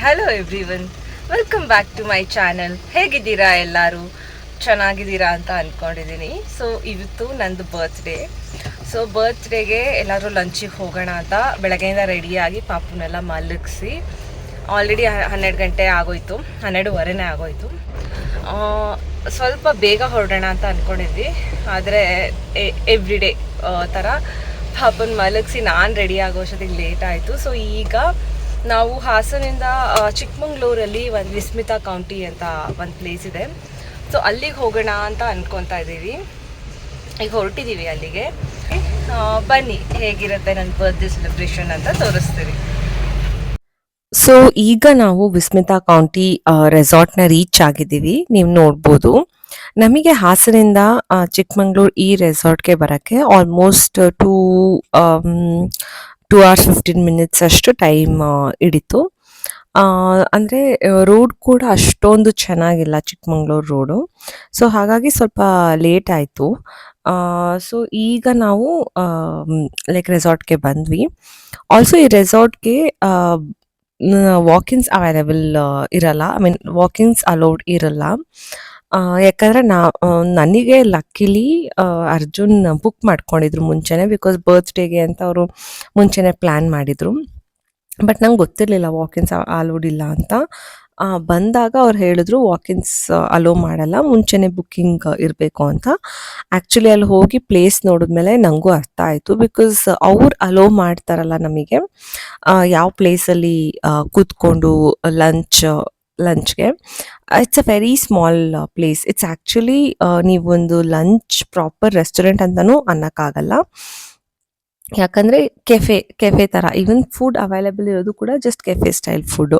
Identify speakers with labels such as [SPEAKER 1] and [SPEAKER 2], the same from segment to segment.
[SPEAKER 1] Hello everyone welcome back to my channel ಹೇಗಿದ್ದೀರಾ ಎಲ್ಲರೂ? ಚೆನ್ನಾಗಿದ್ದೀರಾ ಅಂತ ಅಂದ್ಕೊಂಡಿದ್ದೀನಿ ಸೊ ಇವತ್ತು ನಂದು ಬರ್ತ್ಡೇ ಸೊ ಬರ್ತ್ಡೇಗೆ ಎಲ್ಲರೂ ಲಂಚಿಗೆ ಹೋಗೋಣ ಅಂತ ಬೆಳಗ್ಗೆಯಿಂದ ರೆಡಿಯಾಗಿ ಪಾಪುನೆಲ್ಲ ಮಲಗಿಸಿ ಆಲ್ರೆಡಿ ಹನ್ನೆರಡು ಗಂಟೆ ಆಗೋಯ್ತು. ಹನ್ನೆರಡುವರೆನೇ ಆಗೋಯ್ತು. ಸ್ವಲ್ಪ ಬೇಗ ಹೊರಡೋಣ ಅಂತ ಅಂದ್ಕೊಂಡಿದ್ವಿ ಆದರೆ ಎವ್ರಿ ಡೇ ಥರ ಪಾಪನ್ ಮಲಗಿಸಿ ನಾನು ರೆಡಿ ಆಗೋ ಅಷ್ಟೊತ್ತಿಗೆ ಲೇಟ್ ಆಯಿತು. ಸೊ ಈಗ ನಾವು ಹಾಸನಿಂದ ಚಿಕ್ಕಮಂಗ್ಳೂರಲ್ಲಿ ಒಂದು ವಿಸ್ಮಿತಾ ಕೌಂಟಿ ಅಂತ ಒಂದು ಪ್ಲೇಸ್ ಇದೆ. ಸೊ ಅಲ್ಲಿಗೆ ಹೋಗೋಣ ಅಂತ ಅಂದ್ಕೊತಾ ಇದ್ದೀವಿ. ಈಗ ಹೊರಟಿದ್ದೀವಿ ಅಲ್ಲಿಗೆ. ಬನ್ನಿ, ಹೇಗಿರುತ್ತೆ ನನ್ನ ಬರ್ತ್ಡೇ ಸೆಲೆಬ್ರೇಷನ್ ಅಂತ ತೋರಿಸ್ತೀವಿ.
[SPEAKER 2] ಸೊ ಈಗ ನಾವು ವಿಸ್ಮಿತಾ ಕೌಂಟಿ ರೆಸಾರ್ಟ್ನ ರೀಚ್ ಆಗಿದ್ದೀವಿ. ನೀವು ನೋಡ್ಬೋದು. ನಮಗೆ ಹಾಸನಿಂದ ಚಿಕ್ಕಮಂಗ್ಳೂರು ಈ ರೆಸಾರ್ಟ್ಗೆ ಬರೋಕ್ಕೆ almost two two hours fifteen minutes ಅಷ್ಟು ಟೈಮ್ ಹಿಡಿತು. ಅಂದರೆ ರೋಡ್ ಕೂಡ ಅಷ್ಟೊಂದು ಚೆನ್ನಾಗಿಲ್ಲ, ಚಿಕ್ಕಮಂಗ್ಳೂರು ರೋಡು ಸೊ ಹಾಗಾಗಿ ಸ್ವಲ್ಪ ಲೇಟ್ ಆಯಿತು. ಸೊ ಈಗ ನಾವು ಲೈಕ್ ರೆಸಾರ್ಟ್ಗೆ ಬಂದ್ವಿ. ಆಲ್ಸೋ ಈ ರೆಸಾರ್ಟ್ಗೆ ವಾಕಿನ್ಸ್ ಅವೈಲೇಬಲ್ ಇರಲ್ಲ. ಐ ಮೀನ್ ವಾಕಿನ್ಸ್ ಅಲೌಡ್ ಇರಲ್ಲ. ಯಾಕಂದ್ರೆ ನಾ ನನಗೆ ಲಕ್ಕಿಲಿ ಅರ್ಜುನ್ ಬುಕ್ ಮಾಡ್ಕೊಂಡಿದ್ರು ಮುಂಚೆನೆ ಬಿಕಾಸ್ ಬರ್ತ್ಡೇಗೆ ಅಂತ ಅವರು ಮುಂಚೆನೆ ಪ್ಲ್ಯಾನ್ ಮಾಡಿದ್ರು. ಬಟ್ ನಂಗೆ ಗೊತ್ತಿರಲಿಲ್ಲ ವಾಕಿನ್ಸ್ ಅಲೋಡ್ ಇಲ್ಲ ಅಂತ. ಬಂದಾಗ ಅವ್ರು ಹೇಳಿದ್ರು ವಾಕಿನ್ಸ್ ಅಲೋ ಮಾಡಲ್ಲ, ಮುಂಚೆನೆ ಬುಕ್ಕಿಂಗ್ ಇರಬೇಕು ಅಂತ. ಆ್ಯಕ್ಚುಲಿ ಅಲ್ಲಿ ಹೋಗಿ ಪ್ಲೇಸ್ ನೋಡಿದ್ಮೇಲೆ ನನಗೂ ಅರ್ಥ ಆಯಿತು ಬಿಕಾಸ್ ಅವ್ರು ಅಲೋ ಮಾಡ್ತಾರಲ್ಲ ನಮಗೆ. ಯಾವ ಪ್ಲೇಸಲ್ಲಿ ಕೂತ್ಕೊಂಡು lunch ಲಂಚ್ಗೆ it's a very small place it's actually ನೀವೊಂದು ಲಂಚ್ ಪ್ರಾಪರ್ ರೆಸ್ಟೋರೆಂಟ್ ಅಂತಲೂ ಅನ್ನೋಕ್ಕಾಗಲ್ಲ. ಯಾಕಂದರೆ ಕೆಫೆ ಕೆಫೆ ಥರ ಈವನ್ ಫುಡ್ ಅವೈಲೇಬಲ್ ಇರೋದು ಕೂಡ just cafe style food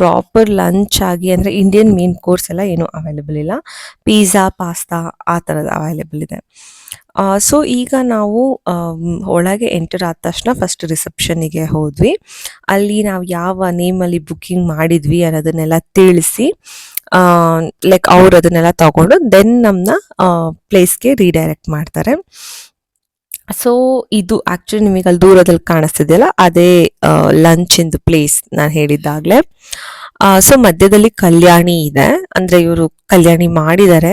[SPEAKER 2] proper lunch ಆಗಿ ಅಂದರೆ ಇಂಡಿಯನ್ ಮೇನ್ ಕೋರ್ಸ್ ಎಲ್ಲ ಏನೂ ಅವೈಲೇಬಲ್ ಇಲ್ಲ. ಪಿಜ್ಜಾ ಪಾಸ್ತಾ ಆ ಥರದ್ದು ಅವೈಲೇಬಲ್ ಇದೆ. ಸೊ ಈಗ ನಾವು ಒಳಗೆ ಎಂಟರ್ ಆದ ತಕ್ಷಣ ಫಸ್ಟ್ ರಿಸೆಪ್ಷನಿಗೆ ಹೋದ್ವಿ. ಅಲ್ಲಿ ನಾವು ಯಾವ ನೇಮಲ್ಲಿ ಬುಕ್ಕಿಂಗ್ ಮಾಡಿದ್ವಿ ಅನ್ನೋದನ್ನೆಲ್ಲ ತಿಳಿಸಿ ಲೈಕ್ ಅವ್ರು ಅದನ್ನೆಲ್ಲ ತಗೊಂಡು ದೆನ್ ನಮ್ಮನ್ನ ಪ್ಲೇಸ್ಗೆ ರೀಡೈರೆಕ್ಟ್ ಮಾಡ್ತಾರೆ. ಸೊ ಇದು ಆಕ್ಚುಲಿ ನಿಮಗೆ ಅಲ್ಲಿ ದೂರದಲ್ಲಿ ಕಾಣಿಸ್ತಿದೆಯಲ್ಲ, ಅದೇ ಲಂಚ್ ಇಂದು ಪ್ಲೇಸ್ ನಾನು ಹೇಳಿದ್ದಾಗಲೇ. ಸೊ ಮಧ್ಯದಲ್ಲಿ ಕಲ್ಯಾಣಿ ಇದೆ. ಅಂದ್ರೆ ಇವರು ಕಲ್ಯಾಣಿ ಮಾಡಿದ್ದಾರೆ.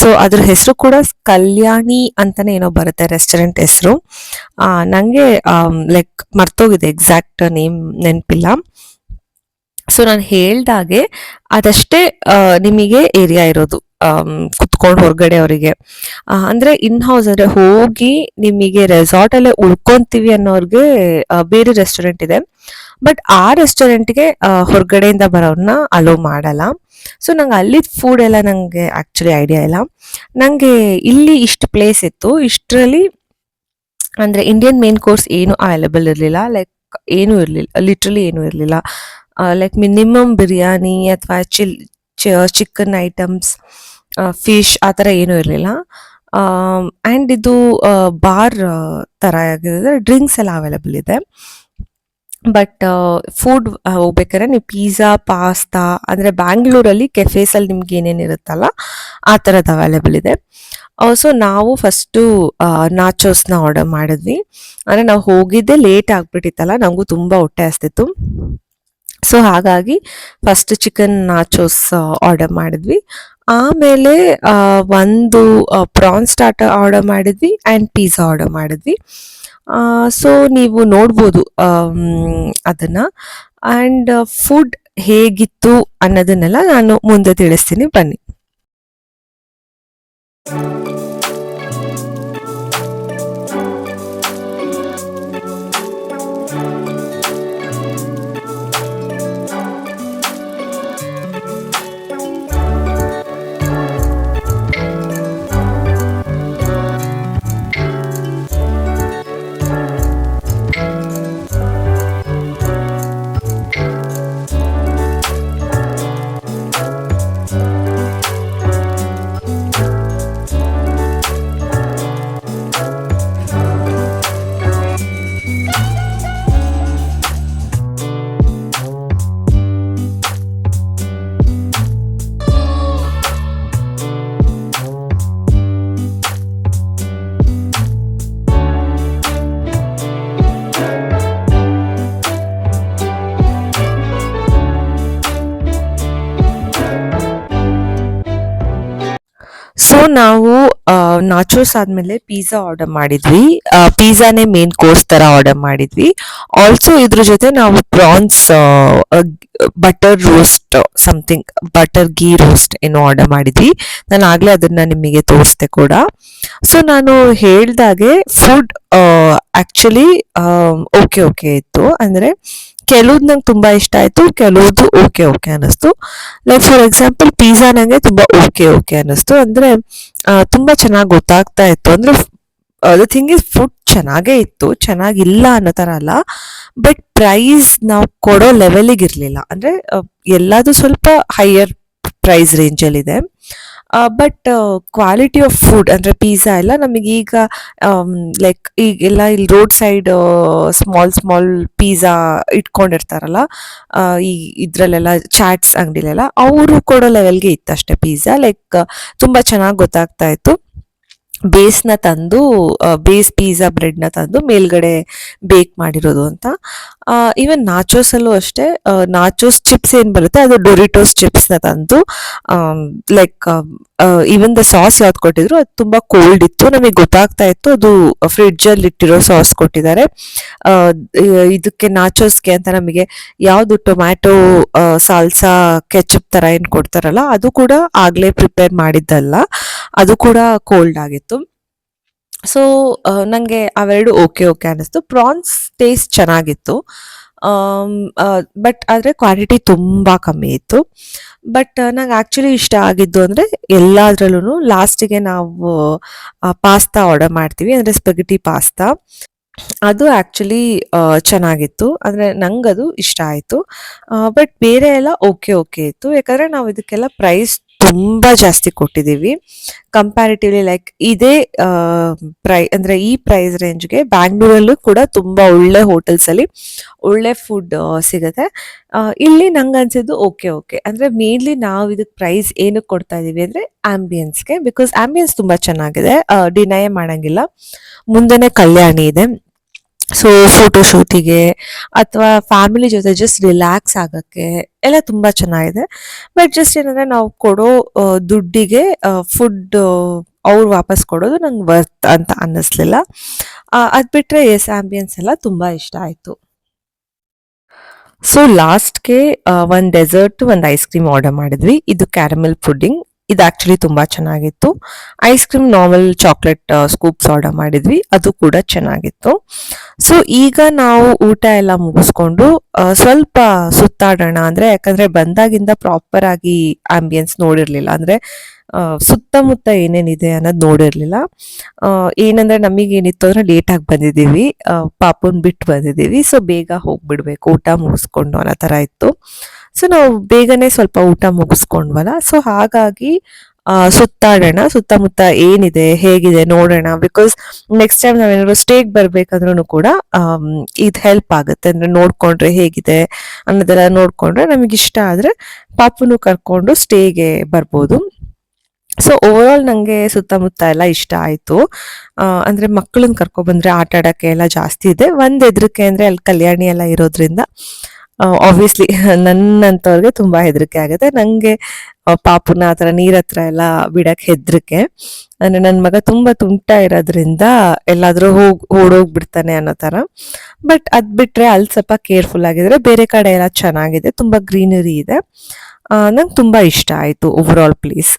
[SPEAKER 2] ಸೊ ಅದ್ರ ಹೆಸರು ಕೂಡ ಕಲ್ಯಾಣಿ ಅಂತಾನೆ ಏನೋ ಬರುತ್ತೆ ರೆಸ್ಟೋರೆಂಟ್ ಹೆಸರು. ನನಗೆ ಲೈಕ್ ಮರ್ತೋಗಿದೆ ಎಕ್ಸಾಕ್ಟ್ ನೇಮ್ ನೆನಪಿಲ್ಲ. ಸೊ ನಾನು ಹೇಳ್ದಾಗೆ ಅದಷ್ಟೇ ನಿಮಗೆ ಏರಿಯಾ ಇರೋದು. ಕುತ್ಕೊಂಡು ಹೊರಗಡೆ ಅವರಿಗೆ. ಅಂದ್ರೆ ಇನ್ ಹೌಸ್ ಅಂದ್ರೆ ಹೋಗಿ ನಿಮಗೆ ರೆಸಾರ್ಟ್ ಅಲ್ಲೇ ಉಳ್ಕೊಂತೀವಿ ಅನ್ನೋರ್ಗೆ ಬೇರೆ ರೆಸ್ಟೋರೆಂಟ್ ಇದೆ. ಬಟ್ ಆ ರೆಸ್ಟೋರೆಂಟ್ಗೆ ಹೊರಗಡೆಯಿಂದ ಬರೋರ್ನ ಅಲೋ ಮಾಡಲ್ಲ. ಸೊ ನಂಗೆ ಅಲ್ಲಿ ಫುಡ್ ಎಲ್ಲ ನನಗೆ ಆ್ಯಕ್ಚುಲಿ ಐಡಿಯಾ ಇಲ್ಲ. ನನಗೆ ಇಲ್ಲಿ ಇಷ್ಟು ಪ್ಲೇಸ್ ಇತ್ತು. ಇಷ್ಟರಲ್ಲಿ ಅಂದರೆ ಇಂಡಿಯನ್ ಮೇನ್ ಕೋರ್ಸ್ ಏನು ಅವೈಲೇಬಲ್ ಇರಲಿಲ್ಲ. ಲೈಕ್ ಏನೂ ಇರಲಿಲ್ಲ ಲಿಟ್ರಲಿ ಏನೂ ಇರಲಿಲ್ಲ. ಲೈಕ್ ಮಿನಿಮಮ್ ಬಿರಿಯಾನಿ ಅಥವಾ ಚಿಲ್ ಚಿಕನ್ ಐಟಮ್ಸ್ ಫಿಶ್ ಆ ಥರ ಏನೂ ಇರಲಿಲ್ಲ. ಆ್ಯಂಡ್ ಇದು ಬಾರ್ ಥರ ಆಗಿದೆ ಡ್ರಿಂಕ್ಸ್ ಎಲ್ಲ ಅವೈಲೇಬಲ್ ಇದೆ. ಬಟ್ ಫುಡ್ ಹೋಗ್ಬೇಕಾದ್ರೆ ನೀವು ಪಿಜ್ಜಾ ಪಾಸ್ತಾ ಅಂದರೆ ಬ್ಯಾಂಗ್ಳೂರಲ್ಲಿ ಕೆಫೇಸಲ್ಲಿ ನಿಮ್ಗೆ ಏನೇನು ಇರುತ್ತಲ್ಲ, ಆ ಥರದ್ದು ಅವೈಲೇಬಲ್ ಇದೆ. ಸೊ ನಾವು ಫಸ್ಟು ನಾಚೋಸ್ನ ಆರ್ಡರ್ ಮಾಡಿದ್ವಿ. ಅಂದರೆ ನಾವು ಹೋಗಿದ್ದೆ ಲೇಟ್ ಆಗಿಬಿಟ್ಟಿತ್ತಲ್ಲ ನನಗೂ ತುಂಬ ಹೊಟ್ಟೆ ಹಸ್ತಿತ್ತು. ಸೊ ಹಾಗಾಗಿ ಫಸ್ಟ್ ಚಿಕನ್ ನಾಚೋಸ್ ಆರ್ಡರ್ ಮಾಡಿದ್ವಿ. ಆಮೇಲೆ ಒಂದು ಪ್ರಾನ್ ಸ್ಟಾರ್ಟರ್ ಆರ್ಡರ್ ಮಾಡಿದ್ವಿ ಆ್ಯಂಡ್ ಪಿಜ್ಜಾ ಆರ್ಡರ್ ಮಾಡಿದ್ವಿ. ಸೊ ನೀವು ನೋಡ್ಬೋದು ಅದನ್ನು. ಆ್ಯಂಡ್ ಫುಡ್ ಹೇಗಿತ್ತು ಅನ್ನೋದನ್ನೆಲ್ಲ ನಾನು ಮುಂದೆ ತಿಳಿಸ್ತೀನಿ. ಬನ್ನಿ. ನಾವು ನಾಚೋಸ್ ಆದಮೇಲೆ ಪಿಜ್ಜಾ ಆರ್ಡರ್ ಮಾಡಿದ್ವಿ. ಪಿಜ್ಜಾನೇ ಮೇನ್ ಕೋರ್ಸ್ ತರ ಆರ್ಡರ್ ಮಾಡಿದ್ವಿ. ಆಲ್ಸೋ ಇದ್ರ ಜೊತೆ ನಾವು prawns butter roast something butter ghee roast ಏನೋ ಆರ್ಡರ್ ಮಾಡಿದ್ವಿ. ನಾನು ಆಗ್ಲೇ ಅದನ್ನ ನಿಮಗೆ ತೋರಿಸ್ದೆ ಕೂಡ. ಸೊ ನಾನು ಹೇಳ್ದಾಗೆ ಫುಡ್ ಆಕ್ಚುಲಿ ಓಕೆ ಓಕೆ ಇತ್ತು. ಅಂದ್ರೆ ಕೆಲವ್ದು ನಂಗೆ ತುಂಬಾ ಇಷ್ಟ ಆಯ್ತು, ಕೆಲವ್ದು ಓಕೆ ಓಕೆ ಅನ್ನಿಸ್ತು. ಲೈಕ್ ಫಾರ್ ಎಕ್ಸಾಂಪಲ್ ಪಿಜ್ಜಾ ನನಗೆ ತುಂಬಾ ಓಕೆ ಓಕೆ ಅನ್ನಿಸ್ತು. ಅಂದ್ರೆ ತುಂಬ ತುಂಬಾ ಚೆನ್ನಾಗಿ ಗೊತ್ತಾಗ್ತಾ ಇತ್ತು. ಅಂದ್ರೆ ದ ಥಿಂಗ್ ಇಸ್ ಫುಡ್ ಚೆನ್ನಾಗೇ ಇತ್ತು, ಚೆನ್ನಾಗಿಲ್ಲ ಅನ್ನೋ ಥರ ಅಲ್ಲ. ಬಟ್ ಪ್ರೈಸ್ ನಾವು ಕೊಡೋ ಲೆವೆಲಿಗೆ ಇರಲಿಲ್ಲ. ಅಂದರೆ ಎಲ್ಲದು ಸ್ವಲ್ಪ ಹೈಯರ್ ಪ್ರೈಸ್ ರೇಂಜಲ್ಲಿದೆ ಬಟ್ ಕ್ವಾಲಿಟಿ ಆಫ್ ಫುಡ್ ಅಂದರೆ ಪಿಜ್ಜಾ ಎಲ್ಲ ನಮಗೆ ಈಗ ಲೈಕ್ ಈಗೆಲ್ಲ ಇಲ್ಲಿ road side small small pizza ಇಟ್ಕೊಂಡಿರ್ತಾರಲ್ಲ ಈ ಇದರಲ್ಲೆಲ್ಲ ಚಾಟ್ಸ್ ಅಂಗಡಿಲೆಲ್ಲ, ಅವರು ಕೊಡೋ ಲೆವೆಲ್ಗೆ ಇತ್ತು ಅಷ್ಟೇ ಪಿಜ್ಜಾ ಲೈಕ್ ತುಂಬ ಚೆನ್ನಾಗಿ ಗೊತ್ತಾಗ್ತಾ ಇತ್ತು. ಬೇಸ್ನ ತಂದು ಬೇಸ್ ಪಿಜ್ಜಾ ಬ್ರೆಡ್ನ ತಂದು ಮೇಲ್ಗಡೆ ಬೇಕ್ ಮಾಡಿರೋದು ಅಂತ. ಈವನ್ ನಾಚೋಸಲ್ಲೂ ಅಷ್ಟೇ ನಾಚೋಸ್ ಚಿಪ್ಸ್ ಏನು ಬರುತ್ತೆ ಅದು ಡೊರಿಟೋಸ್ ಚಿಪ್ಸ್ನ ತಂದು ಲೈಕ್ ಈವನ್ ದ ಸಾಸ್ ಯಾವ್ದು ಕೊಟ್ಟಿದ್ರು ಅದು ತುಂಬ ಕೋಲ್ಡ್ ಇತ್ತು, ನಮಗೆ ಗೊತ್ತಾಗ್ತಾ ಇತ್ತು, ಅದು ಫ್ರಿಡ್ಜಲ್ಲಿ ಇಟ್ಟಿರೋ ಸಾಸ್ ಕೊಟ್ಟಿದ್ದಾರೆ. ಇದಕ್ಕೆ ನಾಚೋಸ್ಗೆ ಅಂತ ನಮಗೆ ಯಾವುದು ಟೊಮ್ಯಾಟೊ ಸಾಲ್ಸಾ ಕೆಚಪ್ ಥರ ಏನು ಕೊಡ್ತಾರಲ್ಲ, ಅದು ಕೂಡ ಆಗಲೇ ಪ್ರಿಪೇರ್ ಮಾಡಿದ್ದಲ್ಲ. ಅದು ಕೂಡ ಕೋಲ್ಡ್ ಆಗಿತ್ತು. ಸೊ ನನಗೆ ಅವೆರಡು ಓಕೆ ಓಕೆ ಅನ್ನಿಸ್ತು. ಪ್ರಾನ್ಸ್ ಟೇಸ್ಟ್ ಚೆನ್ನಾಗಿತ್ತು. ಬಟ್ ಆದರೆ ಕ್ವಾಂಟಿಟಿ ತುಂಬ ಕಮ್ಮಿ ಇತ್ತು. ಬಟ್ ನಂಗೆ ಆ್ಯಕ್ಚುಲಿ ಇಷ್ಟ ಆಗಿದ್ದು ಅಂದರೆ ಎಲ್ಲದರಲ್ಲೂ ಲಾಸ್ಟಿಗೆ ನಾವು ಪಾಸ್ತಾ ಆರ್ಡರ್ ಮಾಡ್ತೀವಿ. ಅಂದರೆ ಸ್ಪೆಗಟಿ ಪಾಸ್ತಾ ಅದು ಆ್ಯಕ್ಚುಲಿ ಚೆನ್ನಾಗಿತ್ತು. ಅಂದರೆ ಅದು ಇಷ್ಟ ಆಯಿತು. ಬಟ್ ಬೇರೆ ಎಲ್ಲ ಓಕೆ ಓಕೆ ಇತ್ತು. ಯಾಕಂದರೆ ನಾವು ಇದಕ್ಕೆಲ್ಲ ಪ್ರೈಸ್ ತುಂಬ ಜಾಸ್ತಿ ಕೊಟ್ಟಿದ್ದೀವಿ. ಕಂಪ್ಯಾರಿಟಿವ್ಲಿ ಲೈಕ್ ಇದೇ ಪ್ರೈ, ಅಂದರೆ ಈ ಪ್ರೈಸ್ ರೇಂಜ್ಗೆ ಬ್ಯಾಂಗ್ಳೂರಲ್ಲೂ ಕೂಡ ತುಂಬ ಒಳ್ಳೆ ಹೋಟೆಲ್ಸಲ್ಲಿ ಒಳ್ಳೆ ಫುಡ್ ಸಿಗುತ್ತೆ. ಇಲ್ಲಿ ನಂಗೆ ಅನ್ಸಿದ್ದು ಓಕೆ ಓಕೆ ಅಂದರೆ ಮೇನ್ಲಿ ನಾವು ಇದಕ್ಕೆ ಪ್ರೈಸ್ ಏನಕ್ಕೆ ಕೊಡ್ತಾ ಇದ್ದೀವಿ ಅಂದರೆ ಆ್ಯಂಬಿಯನ್ಸ್ಗೆ ಬಿಕಾಸ್ ಆಂಬಿಯನ್ಸ್ ತುಂಬ ಚೆನ್ನಾಗಿದೆ. ಡಿನೈ ಮಾಡೋಂಗಿಲ್ಲ. ಮುಂದೆನೇ ಕಲ್ಯಾಣಿ ಇದೆ. ಸೊ ಫೋಟೋಶೂಟಿಗೆ ಅಥವಾ ಫ್ಯಾಮಿಲಿ ಜೊತೆ ಜಸ್ಟ್ ರಿಲ್ಯಾಕ್ಸ್ ಆಗೋಕ್ಕೆ ಎಲ್ಲ ತುಂಬ ಚೆನ್ನಾಗಿದೆ. ಬಟ್ ಜಸ್ಟ್ ಏನಂದರೆ ನಾವು ಕೊಡೋ ದುಡ್ಡಿಗೆ ಫುಡ್ ಅವ್ರು ವಾಪಸ್ ಕೊಡೋದು ನಂಗೆ ವರ್ತ್ ಅಂತ ಅನ್ನಿಸ್ಲಿಲ್ಲ. ಅದು ಬಿಟ್ಟರೆ ಎಸ್ ಆಂಬಿಯನ್ಸ್ ಎಲ್ಲ ತುಂಬ ಇಷ್ಟ ಆಯಿತು. ಸೊ ಲಾಸ್ಟ್ಗೆ ಒಂದು ಡೆಸರ್ಟ್ ಒಂದು ಐಸ್ ಕ್ರೀಮ್ ಆರ್ಡರ್ ಮಾಡಿದ್ವಿ. ಇದು ಕ್ಯಾರಮೆಲ್ ಪುಡ್ಡಿಂಗ್ ಇದು ಆ್ಯಕ್ಚುಲಿ ತುಂಬ ಚೆನ್ನಾಗಿತ್ತು. Ice cream normal chocolate scoops order ಮಾಡಿದ್ವಿ. ಅದು ಕೂಡ ಚೆನ್ನಾಗಿತ್ತು. ಸೊ ಈಗ ನಾವು ಊಟ ಎಲ್ಲ ಮುಗಿಸ್ಕೊಂಡು ಸ್ವಲ್ಪ ಸುತ್ತಾಡೋಣ ಅಂದರೆ, ಯಾಕಂದರೆ ಬಂದಾಗಿಂದ ಪ್ರಾಪರ್ ಆಗಿ ಆಂಬಿಯನ್ಸ್ ನೋಡಿರಲಿಲ್ಲ. ಅಂದರೆ ಸುತ್ತಮುತ್ತ ಏನೇನಿದೆ ಅನ್ನೋದು ನೋಡಿರಲಿಲ್ಲ. ಏನಂದ್ರೆ ನಮಗೆ ಏನಿತ್ತು ಅಂದ್ರೆ ಲೇಟಾಗಿ ಬಂದಿದ್ದೀವಿ. ಪಾಪುನ್ ಬಿಟ್ಟು ಬಂದಿದ್ದೀವಿ. ಸೊ ಬೇಗ ಹೋಗ್ಬಿಡ್ಬೇಕು. ಊಟ ಮುಗಿಸ್ಕೊಂಡು ಅನ್ನೋ ಥರ ಇತ್ತು. ಸೊ ನಾವು ಬೇಗನೆ ಸ್ವಲ್ಪ ಊಟ ಮುಗಿಸ್ಕೊಂಡ್ವಲ್ಲ? ಸೊ ಹಾಗಾಗಿ ಸುತ್ತಾಡೋಣ. ಸುತ್ತಮುತ್ತ ಏನಿದೆ, ಹೇಗಿದೆ ನೋಡೋಣ. ಬಿಕಾಸ್ ನೆಕ್ಸ್ಟ್ ಟೈಮ್ ನಾವೇನಾದ್ರು ಸ್ಟೇಗೆ ಬರ್ಬೇಕಂದ್ರೂ ಕೂಡ ಇದು ಹೆಲ್ಪ್ ಆಗುತ್ತೆ. ಅಂದ್ರೆ ನೋಡ್ಕೊಂಡ್ರೆ ಹೇಗಿದೆ ಅನ್ನೋದೆಲ್ಲ ನೋಡ್ಕೊಂಡ್ರೆ ನಮಗೆ ಇಷ್ಟ ಆದ್ರೆ ಪಾಪುನು ಕರ್ಕೊಂಡು ಸ್ಟೇಗೆ ಬರ್ಬೋದು. ಸೊ ಓವರ್ ಆಲ್ ನನಗೆ ಸುತ್ತಮುತ್ತ ಎಲ್ಲ ಇಷ್ಟ ಆಯಿತು. ಅಂದರೆ ಮಕ್ಕಳನ್ನ ಕರ್ಕೊಬಂದ್ರೆ ಆಟ ಆಡೋಕ್ಕೆ ಎಲ್ಲ ಜಾಸ್ತಿ ಇದೆ. ಒಂದು ಹೆದರಿಕೆ ಅಂದರೆ ಅಲ್ಲಿ ಕಲ್ಯಾಣಿ ಎಲ್ಲ ಇರೋದ್ರಿಂದ ಆಬ್ವಿಯಸ್ಲಿ ನನ್ನಂಥವ್ರಿಗೆ ತುಂಬ ಹೆದರಿಕೆ ಆಗುತ್ತೆ. ನನಗೆ ಪಾಪುನ ಆ ಥರ ನೀರ್ ಹತ್ರ ಎಲ್ಲ ಬಿಡಕ್ಕೆ ಹೆದರಿಕೆ. ಅಂದರೆ ನನ್ನ ಮಗ ತುಂಬ ತುಂಟ ಇರೋದ್ರಿಂದ ಎಲ್ಲಾದರೂ ಹೋಗಿ, ಓಡೋಗ್ಬಿಡ್ತಾನೆ ಅನ್ನೋ ಥರ. ಬಟ್ ಅದು ಬಿಟ್ಟರೆ ಅಲ್ಲಿ ಸ್ವಲ್ಪ ಕೇರ್ಫುಲ್ ಆಗಿದ್ರೆ ಬೇರೆ ಕಡೆ ಎಲ್ಲ ಚೆನ್ನಾಗಿದೆ. ತುಂಬ ಗ್ರೀನರಿ ಇದೆ. ನಂಗೆ ತುಂಬ ಇಷ್ಟ ಆಯಿತು ಓವರ್ ಆಲ್ ಪ್ಲೇಸ್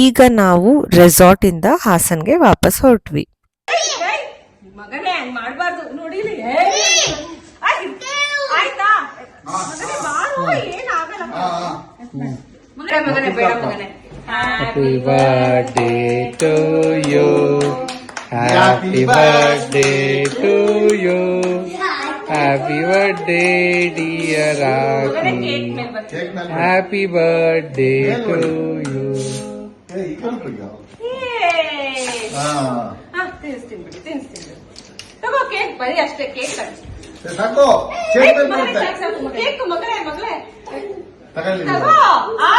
[SPEAKER 2] ಈಗ ನಾವು ರೆಸಾರ್ಟ್ ಇಂದ ಹಾಸನ್ಗೆ ವಾಪಸ್ ಹೊರಟ್ವಿ
[SPEAKER 1] ಮಗನೇ ಹಂಗ್ ಮಾಡ್ಬಾರ್ದು ನೋಡಿಲಿ ಆಯ್ತಾ ಮಗನೇ ಬಾರು ಏನಾಗಲ್ಲ ಮಗನೇ ಮಗನೇ ಬೇಡ ಮಗನೇ
[SPEAKER 3] Happy birthday to you. Happy birthday to you. Happy birthday, dear
[SPEAKER 1] ಮಗನೇ ಕೇಕ್
[SPEAKER 3] Raki.
[SPEAKER 1] ಮೇಲೆ ಬರ್ತೀನಿ
[SPEAKER 4] ಕೇಕ್ ಮೇಲೆ
[SPEAKER 3] Happy birthday to you.
[SPEAKER 1] ತಿನ್ನಿಸ್ತೀನಿ ಬಿಡಿ ತಿನ್ನಿಸ್ತೀನಿ ಬಿಡಿ. ತಗೋ ಕೇಕ್ ಬರೀ ಅಷ್ಟೇ ಕೇಕ್
[SPEAKER 4] ಸಾಕು. ಕೇಕ್.
[SPEAKER 1] ಕೇಕ್ ಮಗಳೇ ತಗೋ ಆ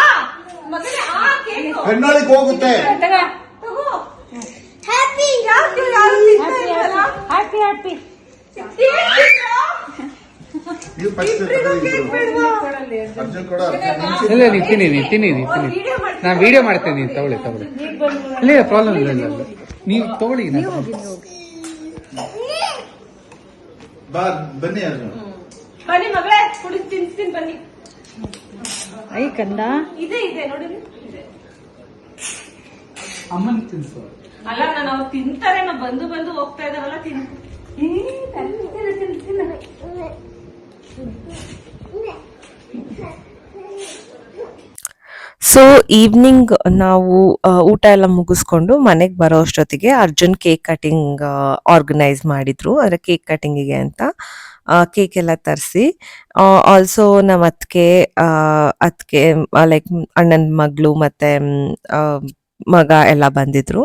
[SPEAKER 1] ಕೇಕ್.
[SPEAKER 4] ಕಣ್ಣಾಳಿಗೆ ಹೋಗುತ್ತೆ.
[SPEAKER 1] ತಗೋ ತಗೋ. ಹ್ಯಾಪಿ ಯಾಕೆ ಯಾರು
[SPEAKER 5] ಹ್ಯಾಪಿ ಹ್ಯಾಪಿ
[SPEAKER 3] ಇಲ್ಲ ನೀ ತಿನ್ನಿ ನೀ ತಿನ್ನಿ ನೀ ನಾ ವಿಡಿಯೋ ಮಾಡ್ತೇನೆ ನೀನು ತಗೊಳ್ಳಿ ತಗೊಳ್ಳಿ. ಇಲ್ಲ ಪ್ರಾಬ್ಲಮ್ ಇಲ್ಲ ಇಲ್ಲ ಇಲ್ಲ. ನೀವು ತಗೊಳ್ಳಿ
[SPEAKER 4] ಬನ್ನಿ
[SPEAKER 1] ಬನ್ನಿ ಮಗಳೇ ಕುಡಿ ತಿನ್ಸ್ತೀನಿ ಬನ್ನಿ.
[SPEAKER 5] ಐ ಕಂದ.
[SPEAKER 1] ಇದೆ ಇದೆ ನೋಡಿ. ಇದೆ
[SPEAKER 3] ಅಮ್ಮನ ತಿನ್ಸು.
[SPEAKER 1] ಅಲ್ಲ ನಾನು ಅವ್ರು ತಿಂತಾರೆ ನಾ ಬಂದು ಬಂದು ಹೋಗ್ತಾ ಇದಾರಲ್ಲ ತಿನ್. ಏ, ತಿನ್ನು, ತಿನ್ನು, ತಿನ್ನು, ತಿನ್ನು.
[SPEAKER 2] ಸೊ ಈವ್ನಿಂಗ್ ನಾವು ಊಟ ಎಲ್ಲ ಮುಗಿಸ್ಕೊಂಡು ಮನೆಗೆ ಬರೋ ಅಷ್ಟೊತ್ತಿಗೆ ಅರ್ಜುನ್ ಕೇಕ್ ಕಟಿಂಗ್ ಆರ್ಗನೈಸ್ ಮಾಡಿದ್ರು. ಅಂದರೆ ಕೇಕ್ ಕಟಿಂಗಿಗೆ ಅಂತ ಕೇಕ್ ಎಲ್ಲ ತರಿಸಿ. ಆಲ್ಸೋ ನಮ್ಮ ಅತ್ತಿಗೆ ಅತ್ತಿಗೆ ಲೈಕ್ ಅಣ್ಣನ ಮಗಳು ಮತ್ತು ಮಗ ಎಲ್ಲ ಬಂದಿದ್ರು.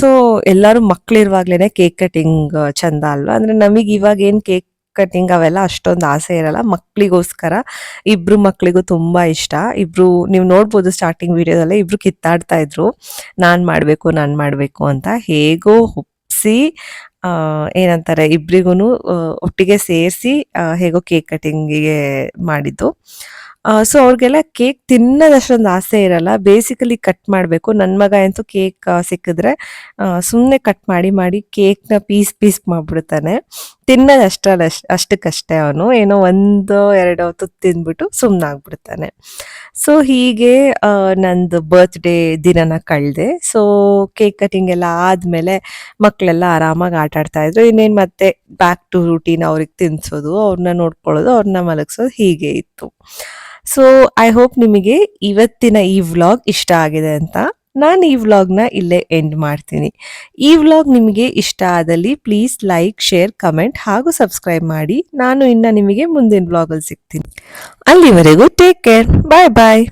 [SPEAKER 2] ಸೊ ಎಲ್ಲರೂ ಮಕ್ಳಿರುವಾಗ್ಲೇ ಕೇಕ್ ಕಟಿಂಗ್ ಚಂದ ಅಲ್ವಾ? ಅಂದರೆ ನಮಗೆ ಇವಾಗ ಏನು ಕೇಕ್ ಕಟಿಂಗ್ ಅವೆಲ್ಲ ಅಷ್ಟೊಂದು ಆಸೆ ಇರಲ್ಲ. ಮಕ್ಕಳಿಗೋಸ್ಕರ ಇಬ್ರು ಮಕ್ಕಳಿಗೂ ತುಂಬ ಇಷ್ಟ. ಇಬ್ರು ನೀವು ನೋಡ್ಬೋದು ಸ್ಟಾರ್ಟಿಂಗ್ ವಿಡಿಯೋದಲ್ಲಿ ಇಬ್ರು ಕಿತ್ತಾಡ್ತಾ ಇದ್ರು. ನಾನು ಮಾಡಬೇಕು ನಾನು ಮಾಡಬೇಕು ಅಂತ ಹೇಗೋ ಒಪ್ಸಿ ಏನಂತಾರೆ ಇಬ್ರಿಗೂ ಒಟ್ಟಿಗೆ ಸೇರಿಸಿ ಹೇಗೋ ಕೇಕ್ ಕಟಿಂಗಿಗೆ ಮಾಡಿದ್ದು. ಸೊ ಅವ್ರಿಗೆಲ್ಲ ಕೇಕ್ ತಿನ್ನೋದಷ್ಟೊಂದು ಆಸೆ ಇರಲ್ಲ. ಬೇಸಿಕಲಿ ಕಟ್ ಮಾಡಬೇಕು. ನನ್ನ ಮಗ ಅಂತೂ ಕೇಕ್ ಸಿಕ್ಕಿದ್ರೆ ಸುಮ್ಮನೆ ಕಟ್ ಮಾಡಿ ಮಾಡಿ ಕೇಕ್ನ ಪೀಸ್ ಪೀಸ್ ಮಾಡ್ಬಿಡ್ತಾನೆ. ತಿನ್ನೋದು ಅಷ್ಟು ಅಷ್ಟಕ್ಕಷ್ಟೇ ಅವನು. ಏನೋ ಒಂದು ಎರಡು ಹೊತ್ತು ತಿಂದ್ಬಿಟ್ಟು ಸುಮ್ಮನಾಗ್ಬಿಡ್ತಾನೆ ಸೊ ಹೀಗೆ ನಂದು ಬರ್ತ್ಡೇ ದಿನನ ಕಳೆದೆ. ಸೊ ಕೇಕ್ ಕಟಿಂಗ್ ಎಲ್ಲ ಆದಮೇಲೆ ಮಕ್ಕಳೆಲ್ಲ ಆರಾಮಾಗಿ ಆಟ ಆಡ್ತಾ ಇದ್ರು. ಇನ್ನೇನು ಮತ್ತೆ ಬ್ಯಾಕ್ ಟು ರೂಟೀನ್ ಅವ್ರಿಗೆ ತಿನ್ಸೋದು ಅವ್ರನ್ನ ನೋಡ್ಕೊಳ್ಳೋದು ಅವ್ರನ್ನ ಮಲಗಿಸೋದು, ಹೀಗೆ ಇತ್ತು. ಸೊ ಐ ಹೋಪ್ ನಿಮಗೆ ಇವತ್ತಿನ ಈ ವ್ಲಾಗ್ ಇಷ್ಟ ಆಗಿದೆ ಅಂತ. ನಾನು ಈ ವ್ಲಾಗ್ನ ಇಲ್ಲೇ ಎಂಡ್ ಮಾಡ್ತೀನಿ. ಈ ವ್ಲಾಗ್ ನಿಮಗೆ ಇಷ್ಟ ಆದಲ್ಲಿ ಪ್ಲೀಸ್ ಲೈಕ್ ಶೇರ್ ಕಮೆಂಟ್ ಹಾಗೂ ಸಬ್ಸ್ಕ್ರೈಬ್ ಮಾಡಿ. ನಾನು ಇನ್ನು ನಿಮಗೆ ಮುಂದಿನ ವ್ಲಾಗಲ್ಲಿ ಸಿಗ್ತೀನಿ. ಅಲ್ಲಿವರೆಗೂ ಟೇಕ್ ಕೇರ್ ಬಾಯ್ ಬಾಯ್